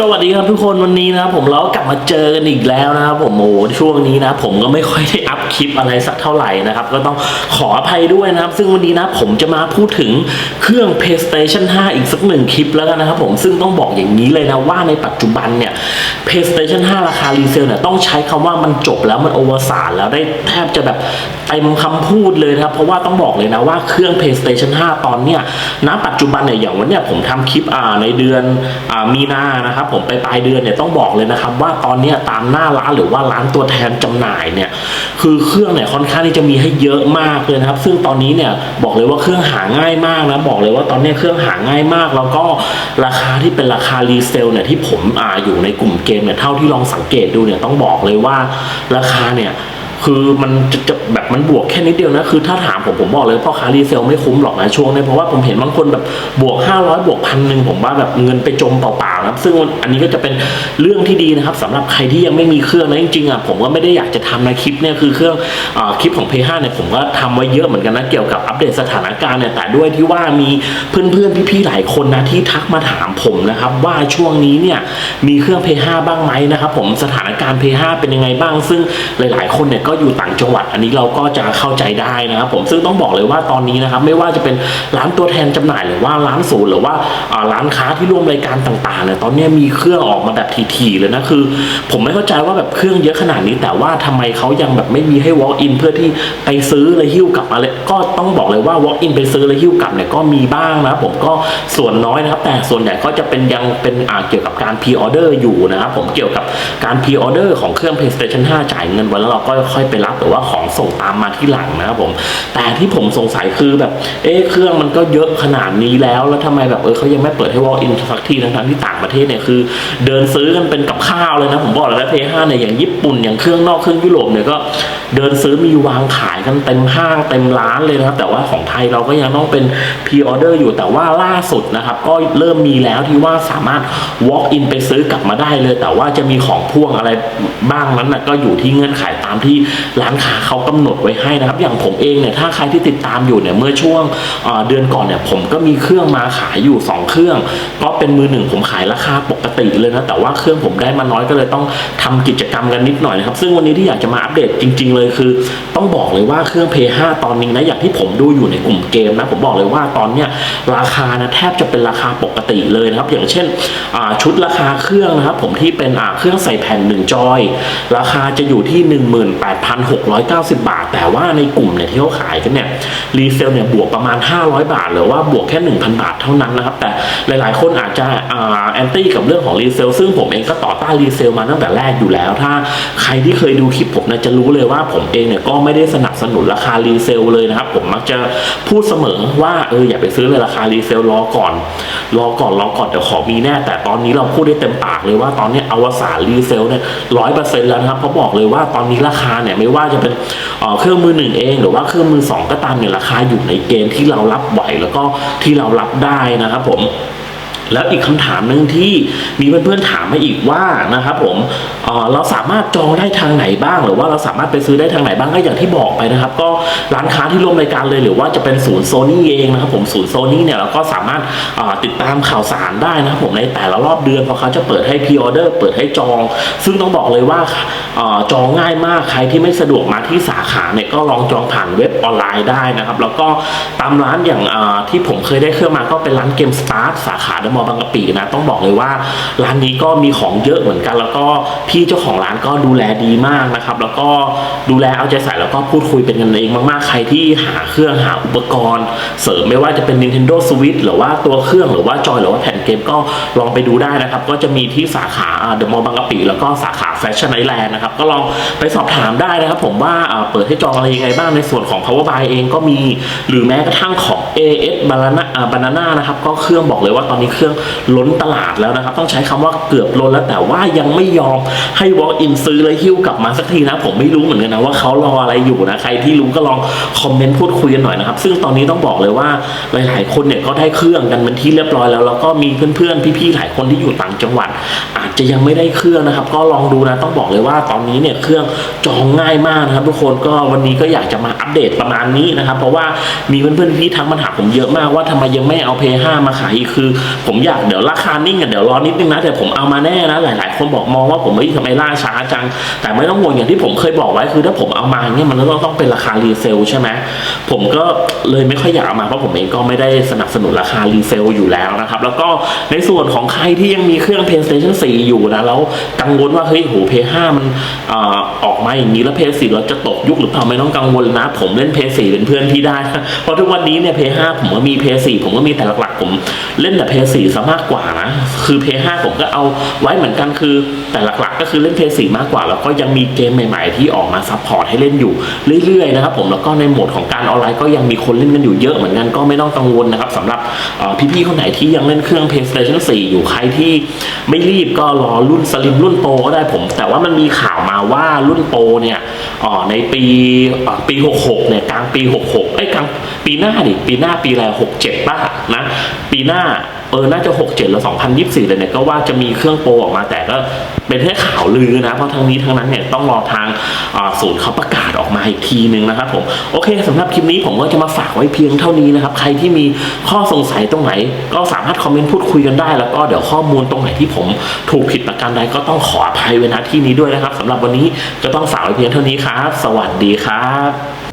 สวัสดีครับทุกคนวันนี้นะครับผมเรากลับมาเจอกันอีกแล้วนะครับผมโอ้โหช่วงนี้นะผมก็ไม่ค่อยได้อัพคลิปอะไรสักเท่าไหร่นะครับก็ต้องขออภัยด้วยนะครับ ซึ่งวันนี้นะผมจะมาพูดถึงเครื่อง PlayStation 5 อีกสักหนึ่งคลิปแล้วกันนะครับผมซึ่งต้องบอกอย่างนี้เลยนะว่าในปัจจุบันเนี่ย PlayStation 5 ราคารีเซลเนี่ยต้องใช้คำว่ามันจบแล้วมันโอเวอร์สารแล้วได้แทบจะแบบเต็มคำพูดเลยนะครับเพราะว่าต้องบอกเลยนะว่าเครื่อง PlayStation 5 ตอนเนี้ยณปัจจุบันเนี่ยอย่างวันเนี้ยผมทำคลิปอ่าในเดือนอ่ามีนานะครับผมไปปลายเดือนเนี่ยต้องบอกเลยนะครับ ว่าตอนนี้ตามหน้าร้านหรือว่าร้านตัวแทนจำหน่ายเนี่ยคือเครื่องเนี่ยค่อนข้างที่จะมีให้เยอะมากเลยนะครับ ซึ่งตอนนี้เนี่ยบอกเลยว่าเครื่องหาง่ายมากนะบอกเลยว่าตอนนี้เครื่องหาง่ายมาก แล้วก็ราคาที่เป็นราคารีเซลเนี่ยที่ผมอ่าอยู่ในกลุ่มเกมเนี่ยเท่าที่ลองสังเกตดูเนี่ยต้องบอกเลยว่าราคาเนี่ย คือมันจะจะแบบมันบวกแค่นิดเดียวนะ คือถ้าถามผมผมบอกเลยพ่อค้ารีเซลไม่คุ้มหรอกนะช่วงนี้เพราะว่าผมเห็นบางคนแบบบวก 500 บวกพันหนึ่งผมว่าแบบเงินไปจมเปล่าๆนะครับ ซึ่งอันนี้ก็จะเป็นเรื่องที่ดีนะครับสำหรับใครที่ยังไม่มีเครื่องนะจริงๆอะผมก็ไม่ได้อยากจะทำนะคลิปเนี่ยคือเครื่องอคลิปของ p 5เนี่ยผมก็ทำไว้เยอะเหมือนกันนะเกี่ยวกับอัปเดตสถานการณ์เนี่ยแต่ด้วยที่ว่ามีเพื่อนๆพี่ๆหลายคนนะที่ทักมาถามผมนะครับว่าช่วงนี้เนี่ยมีเครื่อง p 5บ้างไหมนะครับผมสถานการณ์ p 5เป็นยังไงบ้าง ซึ่งหลาย ๆ คนเนี่ยก็อยู่ต่างจังหวัด อันนี้เราก็จะเข้าใจได้นะครับผมซึ่งต้องบอกเลยว่าตอนนี้นะครับไม่ว่าจะเป็นร้านตัวแทนจำหน่ายหรือว่าร้านศูนย์หรือว่าร้านค้าที่ร่วมรายการต่างๆเนี่ยตอนนี้มีเครื่องออกมาแบบทีๆเลยนะคือ ผมไม่เข้าใจว่าแบบเครื่องเยอะขนาดนี้ แต่ว่าทำไมเขายังแบบไม่มีให้ walk in เพื่อที่ไปซื้อแล้วหิ้วกลับมาเลยก็ต้องบอกเลยว่า walk in ไปซื้อแล้วหิ้วกลับเนี่ยก็มีบ้างนะผมก็ส่วนน้อยนะครับ แต่ส่วนใหญ่ก็จะเป็นยังเป็นอ่าเกี่ยวกับการ pre order อยู่นะครับผมเกี่ยวกับการ pre order ของเครื่อง PlayStation 5 จ่ายเงินไว้แล้วเราก็ค่อยไปรับหรือว่าของส่งตามมาที่หลังนะครับผม แต่ที่ผมสงสัยคือแบบ เอ๊ะเครื่องมันก็เยอะขนาดนี้แล้ว แล้วทำไมแบบเออเขายังไม่เปิดให้ walk in สักทีทั้งๆที่ต่างประเทศเนี่ยคือ เดินซื้อกันเป็นกับข้าวเลยนะผมบอกเลยนะ P5 เนี่ยอย่างญี่ปุ่นอย่างเครื่องนอกเครื่องยุโรปเนี่ยก็เดินซื้อมีวางขายกันเต็มห้างเต็มร้านเลยนะครับแต่ว่าของไทยเราก็ยังต้องเป็น p ีออเดอร์อยู่แต่ว่าล่าสุดนะครับก็เริ่มมีแล้วที่ว่าสามารถ walk in ไปซื้อกลับมาได้เลย แต่ว่าจะมีของพ่วงอะไรบ้างนั้นนะก็อยู่ที่เงื่อนไขตามที่ร้านค้าเขากำหนดไว้ให้นะครับ อย่างผมเองเนี่ยถ้าใครที่ติดตามอยู่เนี่ยเมื่อช่วงเดือนก่อนเนี่ยผมก็มีเครื่องมาขายอยู่ 2 เครื่อง ก็เป็นมือหนึ่งผมขายราคาปกติเลยนะแต่ว่าเครื่องผมได้มาน้อยก็เลยต้องทำกิจกรรมกันนิดหน่อยนะครับ ซึ่งวันนี้ที่อยากจะมาอัปเดตจริง ๆ เลยคือ ต้องบอกเลยว่าเครื่อง Play 5ตอนนี้นะอย่างที่ผมดูอยู่ในกลุ่มเกมนะผมบอกเลยว่าตอนเนี้ยราคานะแทบจะเป็นราคาปกติเลยนะครับ อย่างเช่นชุดราคาเครื่องนะครับ ผมที่เป็นเครื่องใส่แผ่น1จอย ราคาจะอยู่ที่8,690 บาท แต่ว่าในกลุ่มเนี่ยที่เขาขายกันเนี่ยรีเซลเนี่ยบวกประมาณ 500 บาท หรือว่าบวกแค่ 1,000 บาทเท่านั้นนะครับ แต่หลายๆ คนอาจจะแอนตี้กับเรื่องของรีเซลซึ่งผมเองก็ต่อต้านรีเซลมาตั้งแต่แรกอยู่แล้ว ถ้าใครที่เคยดูคลิปผมนะจะรู้เลยว่าผมเองเนี่ยก็ไม่ได้สนับสนุนราคารีเซลเลยนะครับ ผมมักจะพูดเสมอว่าเอออย่าไปซื้อเลยราคารีเซลรอก่อน รอก่อนรอก่อนเดี๋ยวขอมีแน่ แต่ตอนนี้เราพูดได้เต็มปากเลยว่าตอนนี้อวสานรีเซลเนี่ยร้อยเปอร์เซ็นต์แล้วนะครับเขาบอกเลยว่าตอนนี้ราคาเนี่ยไม่ว่าจะเป็นเอ่อเครื่องมือหนึ่งเองหรือว่าเครื่องมือสองก็ตามเนี่ยราคาอยู่ในเกณฑ์ที่เรารับไหวแล้วก็ที่เรารับได้นะครับผม แล้วอีกคำถามหนึ่งที่มีเพื่อนๆถามมาอีกว่านะครับผมเเราสามารถจองได้ทางไหนบ้าง หรือว่าเราสามารถไปซื้อได้ทางไหนบ้างก็อย่างที่บอกไปนะครับ ก็ร้านค้าที่ร่วมรายการเลย หรือว่าจะเป็นศูนย์โซนี่เองนะครับผมศูนย์โซนี่เนี่ยเราก็สามารถติดตามข่าวสารได้นะครับผมในแต่ละรอบเดือนเพราะเขาจะเปิดให้พ r ออเดอร์เปิดให้จอง ซึ่งต้องบอกเลยว่าออจองง่ายมากใครที่ไม่สะดวกมาที่สาขาเนี่ยก็ลองจองผ่านเว็บออนไลน์ได้นะครับ แล้วก็ตามร้านอย่างที่ผมเคยได้เครื่องมาก็เป็นร้านเกมสตาร์สาขาเดอะมอลล์บางกะปินะต้องบอกเลยว่าร้านนี้ก็มีของเยอะเหมือนกัน แล้วก็พี่เจ้าของร้านก็ดูแลดีมากนะครับ แล้วก็ดูแลเอาใจใส่แล้วก็พูดคุยเป็นกันเองมากๆ ใครที่หาเครื่องหาอุปกรณ์ เสริมไม่ว่าจะเป็น Nintendo Switch หรือว่าตัวเครื่องหรือว่าจอยหรือว่าแผ่นเกมก็ลองไปดูได้นะครับ ก็จะมีที่สาขาเดอะมอลล์บางกะปิแล้วก็สาขา แฟชั่นไอแลนด์นะครับ ก็ลองไปสอบถามได้นะครับ ผมว่าเปิดให้จองอะไรยังไงบ้างในส่วนของ power buy เองก็มี หรือแม้กระทั่งของ AS Banana Banana นะครับ ก็เครื่องบอกเลยว่าตอนนี้เครื่องล้นตลาดแล้วนะครับ ต้องใช้คำว่าเกือบล้นแล้วแต่ว่ายังไม่ยอมให้ walk in ซื้อเลยหิ้วกลับมาสักทีนะ ผมไม่รู้เหมือนกันนะว่าเขารออะไรอยู่นะใครที่รู้ก็ลองคอมเมนต์พูดคุยกันหน่อยนะครับ ซึ่งตอนนี้ต้องบอกเลยว่าหลาย ๆ คนเนี่ยก็ได้เครื่องกันเป็นที่เรียบร้อยแล้วแล้วก็มีเพื่อน ๆ พี่ ๆ หลายคนที่อยู่ต่างจังหวัด อาจจะยังไม่ได้เครื่องนะครับ ก็ลองดูนะต้องบอกเลยว่าตอนนี้เนี่ยเครื่องจองง่ายมากนะครับทุกคนก็วันนี้ก็อยากจะมาอัปเดตประมาณนี้นะครับ เพราะว่ามีเพื่อนๆพี่ทักมาถามผมเยอะมากว่าทำไมยังไม่เอาเพย์ห้ามาขายอีกคือ ผมอยากเดี๋ยวราคานิ่งกันเดี๋ยวรอนิดนึงนะแต่ผมเอามาแน่นะหลายๆ คนบอกมองว่าผมไม่ทำไมล่าช้าจัง แต่ไม่ต้องห่วงอย่างที่ผมเคยบอกไว้คือถ้าผมเอามาเนี่ยมันต้องต้องเป็นราคารีเซลใช่ไหมผมก็เลยไม่ค่อยอยากเอามาเพราะผมเองก็ไม่ได้สนับสนุนราคารีเซลอยู่แล้วนะครับ แล้วก็ในส่วนของใครที่ยังมีเครื่อง PlayStation 4 อยู่นะแล้วกังวลว่าเฮ้ยโห PS5 มันเอ่อออกมาอย่างนี้แล้ว PS4 เราจะตกยุคหรือเปล่าไม่ต้องกังวลนะ ผมเล่น PS4 เป็นเพื่อนพี่ได้ เพราะทุกวันนี้เนี่ย PS5 ผมก็มี PS4 ผมก็มีแต่หลักๆผมเล่นแต่ PS4 ซะมากกว่านะ คือ PS5 ผมก็เอาไว้เหมือนกันคือ แต่หลักๆ ก็คือเล่น PS4 มากกว่า แล้วก็ยังมีเกมใหม่ ๆ ที่ออกมาซัพพอร์ตให้เล่นอยู่เรื่อยๆนะครับผมแล้วก็ในโหมดของการออนไลน์ก็ยังมีคนเล่นกันอยู่เยอะเหมือนกันก็ไม่ต้องกังวลนะครับสำหรับพี่ๆคนไหนที่ยังเล่นเครื่อง PlayStation 4 อยู่ใครที่ไม่รีบก็รอรุ่นสลิมรุ่นโปรก็ได้ผมแต่ว่ามันมีข่าวมาว่ารุ่นโปรเนี่ยอ๋อในปีปี 66 เนี่ยกลางปี 66เอ้ยกลางปีหน้าดิปีหน้าปีอะไร67ป่ะนะปีหน้า เออ น่าจะ 67แล้ว2024 เลยเนี่ย ก็ว่าจะมีเครื่องโปรออกมา แต่ก็เป็นแค่ข่าวลือนะ เพราะทั้งนี้ทั้งนั้นเนี่ย ต้องรอทางศูนย์เขาประกาศออกมาอีกทีนึงนะครับผม โอเคสำหรับคลิปนี้ผมก็จะมาฝากไว้เพียงเท่านี้นะครับ ใครที่มีข้อสงสัยตรงไหน ก็สามารถคอมเมนต์พูดคุยกันได้ แล้วก็เดี๋ยวข้อมูลตรงไหนที่ผมถูกผิดประการใดก็ต้องขออภัยไว้ณที่นี้ด้วยนะครับสำหรับวันนี้ก็ต้องฝากไว้เพียงเท่านี้ครับ สวัสดีครับ